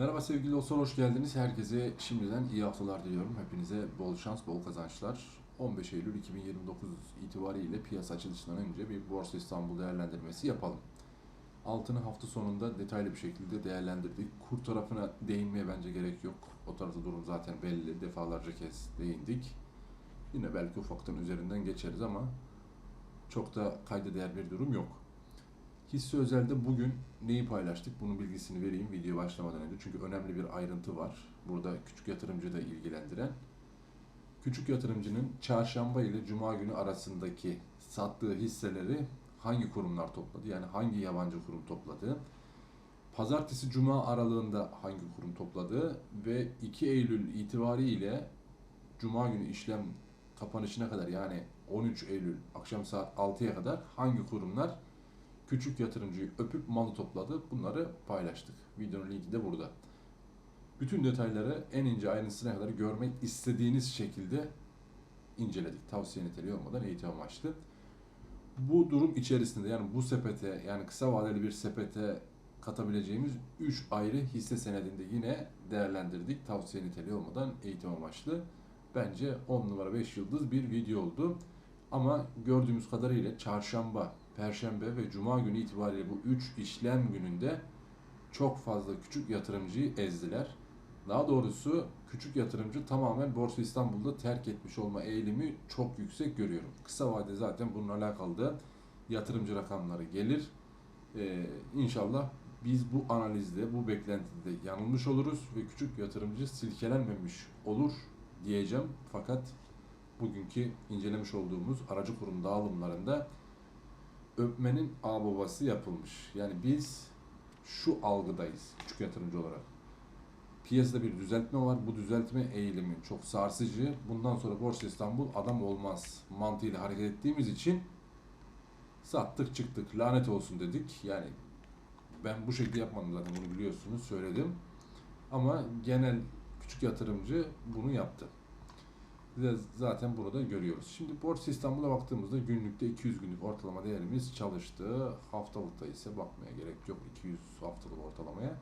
Merhaba sevgili dostlar, hoş geldiniz. Herkese şimdiden iyi haftalar diliyorum. Hepinize bol şans, bol kazançlar. 15 Eylül 2029 itibariyle piyasa açılışından önce bir Borsa İstanbul değerlendirmesi yapalım. Altını hafta sonunda detaylı bir şekilde değerlendirdik. Kur tarafına değinmeye bence gerek yok. O tarafta durum zaten belli. Defalarca kez değindik. Yine belki ufaktan üzerinden geçeriz ama çok da kayda değer bir durum yok. Hisse özelde bugün neyi paylaştık? Bunun bilgisini vereyim video başlamadan önce. Çünkü önemli bir ayrıntı var. Burada küçük yatırımcı da ilgilendiren. Küçük yatırımcının çarşamba ile cuma günü arasındaki sattığı hisseleri hangi kurumlar topladı? Yani hangi yabancı kurum topladı? Pazartesi cuma aralığında hangi kurum topladı ve 2 Eylül itibariyle cuma günü işlem kapanışına kadar yani 13 Eylül akşam saat 6'ya kadar hangi kurumlar küçük yatırımcıyı öpüp malı topladı. Bunları paylaştık. Videonun linki de burada. Bütün detayları en ince ayrıntısına kadar görmek istediğiniz şekilde inceledik. Tavsiye niteliği olmadan eğitim amaçlı. Bu durum içerisinde yani bu sepete yani kısa vadeli bir sepete katabileceğimiz 3 ayrı hisse senedinde yine değerlendirdik. Tavsiye niteliği olmadan eğitim amaçlı. Bence 10 numara 5 yıldız bir video oldu. Ama gördüğümüz kadarıyla çarşamba, perşembe ve cuma günü itibariyle bu 3 işlem gününde çok fazla küçük yatırımcıyı ezdiler. Daha doğrusu küçük yatırımcı tamamen Borsa İstanbul'da terk etmiş olma eğilimi çok yüksek görüyorum. Kısa vadede zaten bununla alakalı da yatırımcı rakamları gelir. Ee, inşallah biz bu analizde, bu beklentide yanılmış oluruz ve küçük yatırımcı silkelenmemiş olur diyeceğim. Fakat bugünkü incelemiş olduğumuz aracı kurum dağılımlarında öpmenin ağababası yapılmış. Yani biz şu algıdayız küçük yatırımcı olarak. Piyasada bir düzeltme var. Bu düzeltme eğilimi çok sarsıcı. Bundan sonra Borsa İstanbul adam olmaz mantığıyla hareket ettiğimiz için sattık çıktık lanet olsun dedik. Yani ben bu şekilde yapmadım zaten bunu biliyorsunuz söyledim. Ama genel küçük yatırımcı bunu yaptı. De zaten burada görüyoruz. Şimdi Borsa İstanbul'a baktığımızda günlükte 200 günlük ortalama değerimiz çalıştı. Haftalıkta ise bakmaya gerek yok 200 haftalık ortalamaya.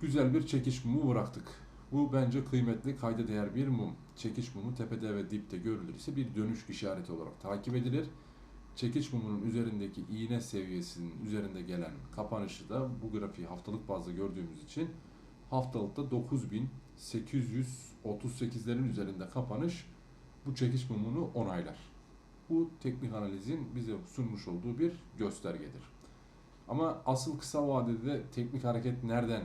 Güzel bir çekiş mumu bıraktık. Bu bence kıymetli, kayda değer bir mum. Çekiş mumu tepede ve dipte görülürse bir dönüş işareti olarak takip edilir. Çekiç mumunun üzerindeki iğne seviyesinin üzerinde gelen kapanışı da bu grafiği haftalık bazda gördüğümüz için haftalıkta 9838'lerin üzerinde kapanış bu çekiş mumunu onaylar. Bu teknik analizin bize sunmuş olduğu bir göstergedir. Ama asıl kısa vadede teknik hareket nereden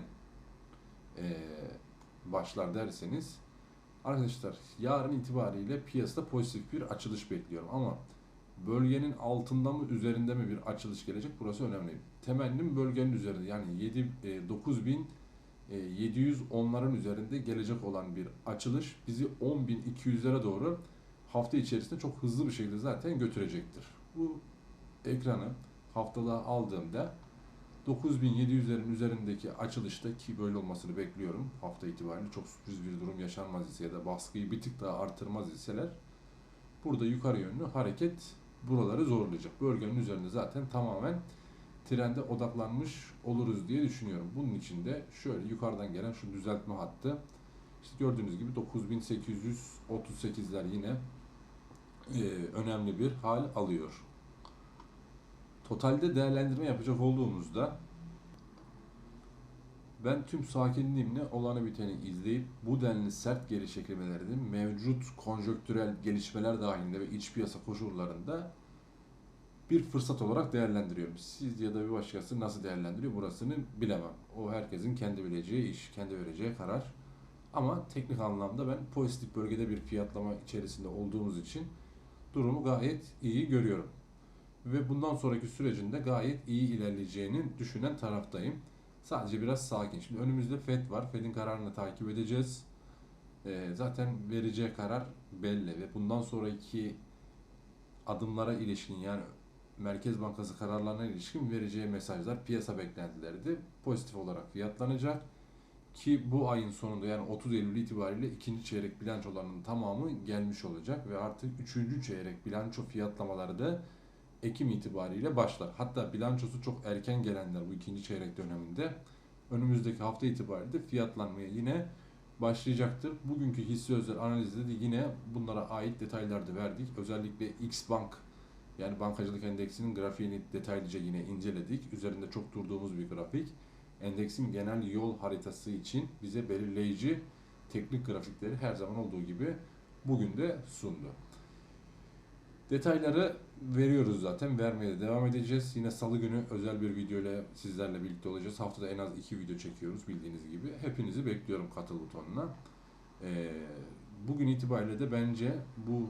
eee, başlar derseniz arkadaşlar yarın itibariyle piyasada pozitif bir açılış bekliyorum ama bölgenin altında mı üzerinde mi bir açılış gelecek burası önemli. Temennim bölgenin üzerinde yani 7 e, 9000 e, 710'ların üzerinde gelecek olan bir açılış bizi 10.200'lere doğru hafta içerisinde çok hızlı bir şekilde zaten götürecektir. Bu ekranı haftalığa aldığımda 9700'lerin üzerindeki açılışta ki böyle olmasını bekliyorum hafta itibariyle çok sürpriz bir durum yaşanmaz ise ya da baskıyı bir tık daha artırmaz iseler burada yukarı yönlü hareket buraları zorlayacak. Bölgenin üzerinde zaten tamamen trende odaklanmış oluruz diye düşünüyorum. Bunun için de şöyle yukarıdan gelen şu düzeltme hattı işte gördüğünüz gibi 9838'ler yine e, önemli bir hal alıyor. Totalde değerlendirme yapacak olduğumuzda ben tüm sakinliğimle olanı biteni izleyip bu denli sert geri çekilmelerinin mevcut konjöktürel gelişmeler dahilinde ve iç piyasa koşullarında bir fırsat olarak değerlendiriyorum. Siz ya da bir başkası nasıl değerlendiriyor burasını bilemem. O herkesin kendi bileceği iş, kendi vereceği karar. Ama teknik anlamda ben pozitif bölgede bir fiyatlama içerisinde olduğumuz için durumu gayet iyi görüyorum. Ve bundan sonraki sürecinde gayet iyi ilerleyeceğini düşünen taraftayım. Sadece biraz sakin. Şimdi önümüzde FED var. FED'in kararını takip edeceğiz. Ee, zaten vereceği karar belli ve bundan sonraki adımlara ilişkin yani Merkez Bankası kararlarına ilişkin vereceği mesajlar piyasa beklentileridir. Pozitif olarak fiyatlanacak ki bu ayın sonunda yani 30 Eylül itibariyle ikinci çeyrek bilançolarının tamamı gelmiş olacak ve artık üçüncü çeyrek bilanço fiyatlamaları da Ekim itibariyle başlar. Hatta bilançosu çok erken gelenler bu ikinci çeyrek döneminde önümüzdeki hafta itibariyle de fiyatlanmaya yine başlayacaktır. Bugünkü hisse özel analizde de yine bunlara ait detaylar da verdik. Özellikle X Bank yani bankacılık endeksinin grafiğini detaylıca yine inceledik. Üzerinde çok durduğumuz bir grafik. Endeksin genel yol haritası için bize belirleyici teknik grafikleri her zaman olduğu gibi bugün de sundu. Detayları veriyoruz zaten. Vermeye de devam edeceğiz. Yine salı günü özel bir video ile sizlerle birlikte olacağız. Haftada en az iki video çekiyoruz bildiğiniz gibi. Hepinizi bekliyorum katıl butonuna. Ee, bugün itibariyle de bence bu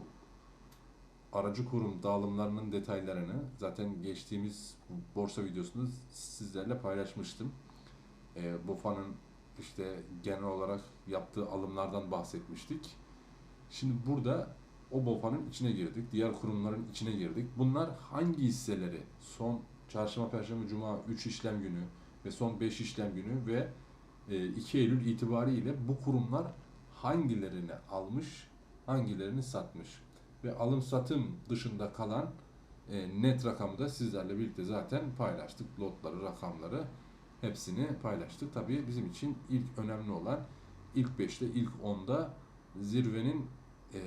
aracı kurum dağılımlarının detaylarını zaten geçtiğimiz borsa videosunda sizlerle paylaşmıştım. Ee, BOFA'nın işte genel olarak yaptığı alımlardan bahsetmiştik. Şimdi burada o BOFA'nın içine girdik. Diğer kurumların içine girdik. Bunlar hangi hisseleri son çarşamba, perşembe, cuma 3 işlem günü ve son 5 işlem günü ve e, 2 Eylül itibariyle bu kurumlar hangilerini almış, hangilerini satmış ve alım satım dışında kalan e, net rakamı da sizlerle birlikte zaten paylaştık. Lotları, rakamları hepsini paylaştık. Tabii bizim için ilk önemli olan ilk 5'te, ilk 10'da zirvenin e,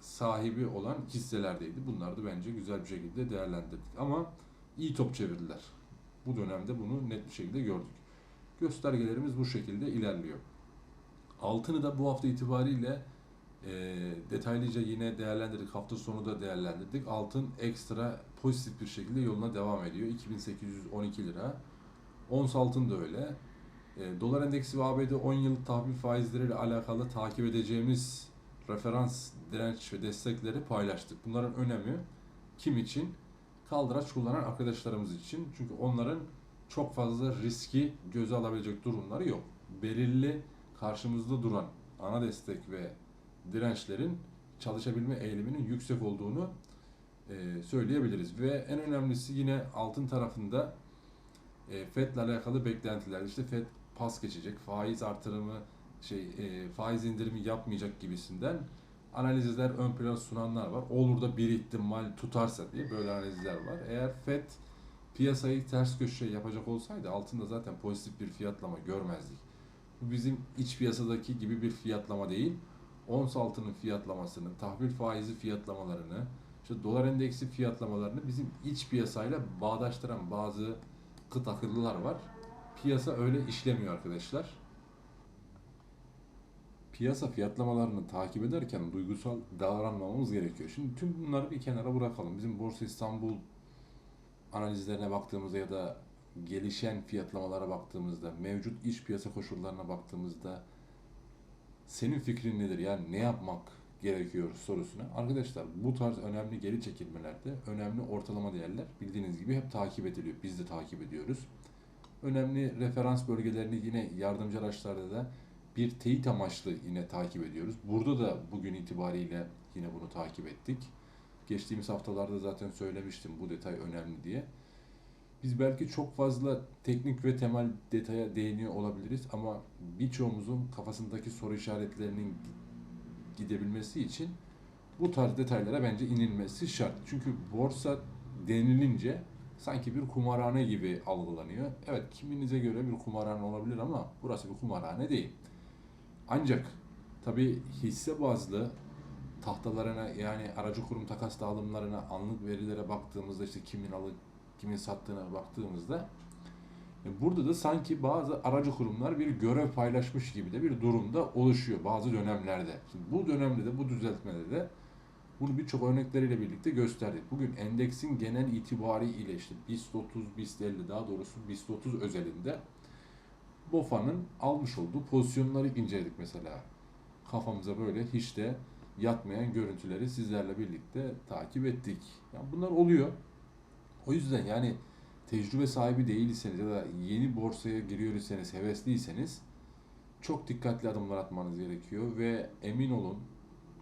sahibi olan hisselerdeydi. Bunları da bence güzel bir şekilde değerlendirdik. Ama iyi top çevirdiler. Bu dönemde bunu net bir şekilde gördük. Göstergelerimiz bu şekilde ilerliyor. Altını da bu hafta itibariyle e, detaylıca yine değerlendirdik. Hafta sonu da değerlendirdik. Altın ekstra pozitif bir şekilde yoluna devam ediyor. 2812 lira. Ons altın da öyle. E, dolar endeksi ve ABD 10 yıl tahvil faizleriyle alakalı takip edeceğimiz referans, direnç ve destekleri paylaştık. Bunların önemi kim için? Kaldıraç kullanan arkadaşlarımız için. Çünkü onların çok fazla riski göze alabilecek durumları yok. Belirli karşımızda duran ana destek ve dirençlerin çalışabilme eğiliminin yüksek olduğunu e, söyleyebiliriz. Ve en önemlisi yine altın tarafında e, FED ile alakalı beklentiler. İşte FED pas geçecek, faiz artırımı şey e, faiz indirimi yapmayacak gibisinden analizler ön plana sunanlar var. Olur da bir ihtimal tutarsa diye böyle analizler var. Eğer FED piyasayı ters köşe yapacak olsaydı altında zaten pozitif bir fiyatlama görmezdik. Bu bizim iç piyasadaki gibi bir fiyatlama değil. Ons altının fiyatlamasını, tahvil faizi fiyatlamalarını, işte dolar endeksi fiyatlamalarını bizim iç piyasayla bağdaştıran bazı kıt akıllılar var. Piyasa öyle işlemiyor arkadaşlar piyasa fiyatlamalarını takip ederken duygusal davranmamamız gerekiyor. Şimdi tüm bunları bir kenara bırakalım. Bizim Borsa İstanbul analizlerine baktığımızda ya da gelişen fiyatlamalara baktığımızda, mevcut iş piyasa koşullarına baktığımızda senin fikrin nedir? Yani ne yapmak gerekiyor sorusuna. Arkadaşlar bu tarz önemli geri çekilmelerde önemli ortalama değerler bildiğiniz gibi hep takip ediliyor. Biz de takip ediyoruz. Önemli referans bölgelerini yine yardımcı araçlarda da bir teyit amaçlı yine takip ediyoruz. Burada da bugün itibariyle yine bunu takip ettik. Geçtiğimiz haftalarda zaten söylemiştim bu detay önemli diye. Biz belki çok fazla teknik ve temel detaya değiniyor olabiliriz ama birçoğumuzun kafasındaki soru işaretlerinin gidebilmesi için bu tarz detaylara bence inilmesi şart. Çünkü borsa denilince sanki bir kumarhane gibi algılanıyor. Evet kiminize göre bir kumarhane olabilir ama burası bir kumarhane değil. Ancak tabi hisse bazlı tahtalarına yani aracı kurum takas dağılımlarına anlık verilere baktığımızda işte kimin alıp kimin sattığına baktığımızda e, burada da sanki bazı aracı kurumlar bir görev paylaşmış gibi de bir durumda oluşuyor bazı dönemlerde. Şimdi bu dönemde de bu düzeltmede de bunu birçok örnekleriyle birlikte gösterdik. Bugün endeksin genel itibariyle işte BIST 30, BIST 50 daha doğrusu BIST 30 özelinde BOFA'nın almış olduğu pozisyonları inceledik mesela. Kafamıza böyle hiç de yatmayan görüntüleri sizlerle birlikte takip ettik. Yani bunlar oluyor. O yüzden yani tecrübe sahibi değilseniz ya da yeni borsaya giriyor iseniz, hevesliyseniz çok dikkatli adımlar atmanız gerekiyor ve emin olun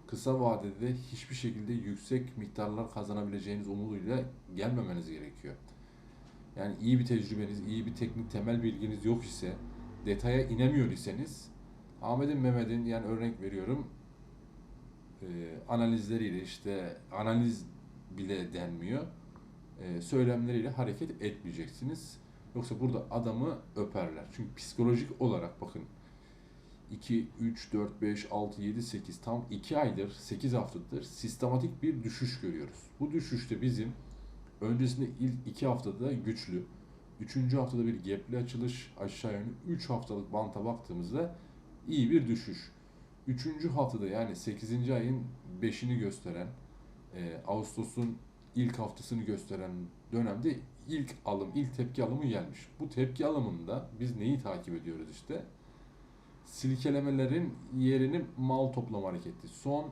kısa vadede hiçbir şekilde yüksek miktarlar kazanabileceğiniz umuduyla gelmemeniz gerekiyor. Yani iyi bir tecrübeniz, iyi bir teknik temel bilginiz yok ise detaya inemiyor iseniz Ahmet'in Mehmet'in yani örnek veriyorum e, analizleriyle işte analiz bile denmiyor. E, söylemleriyle hareket etmeyeceksiniz. Yoksa burada adamı öperler. Çünkü psikolojik olarak bakın 2, 3, 4, 5, 6, 7, 8 tam 2 aydır, 8 haftadır sistematik bir düşüş görüyoruz. Bu düşüşte bizim öncesinde ilk 2 haftada güçlü, 3. haftada bir gapli açılış aşağı yönlü 3 haftalık banta baktığımızda iyi bir düşüş. 3. haftada yani 8. ayın 5'ini gösteren, e, Ağustos'un ilk haftasını gösteren dönemde ilk alım, ilk tepki alımı gelmiş. Bu tepki alımında biz neyi takip ediyoruz işte? silkelemelerin yerini mal toplama hareketi. Son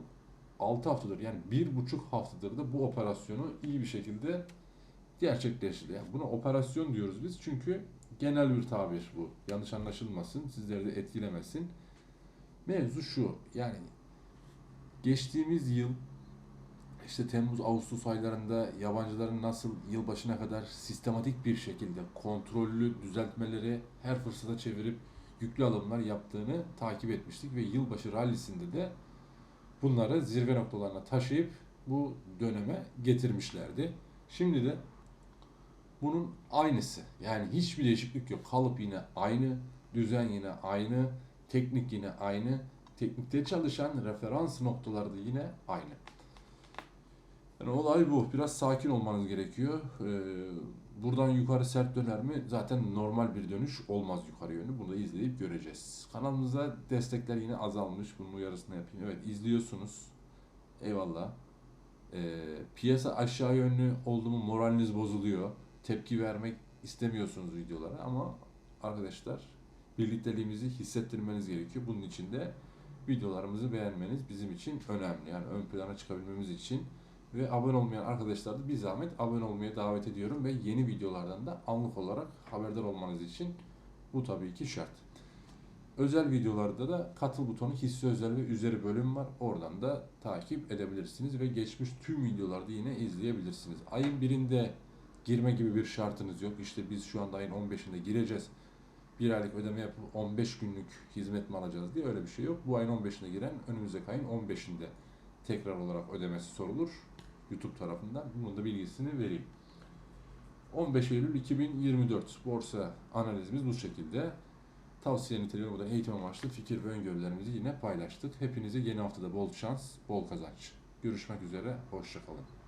6 haftadır yani bir buçuk haftadır da bu operasyonu iyi bir şekilde gerçekleşti. Yani buna operasyon diyoruz biz çünkü genel bir tabir bu. Yanlış anlaşılmasın, sizleri de etkilemesin. Mevzu şu yani geçtiğimiz yıl işte Temmuz Ağustos aylarında yabancıların nasıl yılbaşına kadar sistematik bir şekilde kontrollü düzeltmeleri her fırsata çevirip yüklü alımlar yaptığını takip etmiştik ve yılbaşı rallisinde de bunları zirve noktalarına taşıyıp bu döneme getirmişlerdi. Şimdi de bunun aynısı. Yani hiçbir değişiklik yok. Kalıp yine aynı, düzen yine aynı, teknik yine aynı, teknikte çalışan referans noktaları da yine aynı. Yani olay bu. Biraz sakin olmanız gerekiyor. Ee, buradan yukarı sert döner mi? Zaten normal bir dönüş olmaz yukarı yönlü. Bunu da izleyip göreceğiz. Kanalımızda destekler yine azalmış. Bunun uyarısını yapayım. Evet izliyorsunuz. Eyvallah. Ee, piyasa aşağı yönlü oldu mu moraliniz bozuluyor. Tepki vermek istemiyorsunuz videolara ama arkadaşlar birlikteliğimizi hissettirmeniz gerekiyor. Bunun için de videolarımızı beğenmeniz bizim için önemli. Yani ön plana çıkabilmemiz için ve abone olmayan arkadaşlar da bir zahmet abone olmaya davet ediyorum ve yeni videolardan da anlık olarak haberdar olmanız için bu tabii ki şart. Özel videolarda da katıl butonu hisse özel ve üzeri bölüm var. Oradan da takip edebilirsiniz ve geçmiş tüm videolarda yine izleyebilirsiniz. Ayın birinde girme gibi bir şartınız yok. İşte biz şu anda ayın 15'inde gireceğiz. Bir aylık ödeme yapıp 15 günlük hizmet mi alacağız diye öyle bir şey yok. Bu ayın 15'ine giren önümüzdeki ayın 15'inde tekrar olarak ödemesi sorulur. YouTube tarafından. Bunun da bilgisini vereyim. 15 Eylül 2024 borsa analizimiz bu şekilde. Tavsiye niteliğinde burada eğitim amaçlı fikir ve öngörülerimizi yine paylaştık. Hepinize yeni haftada bol şans, bol kazanç. Görüşmek üzere, hoşçakalın.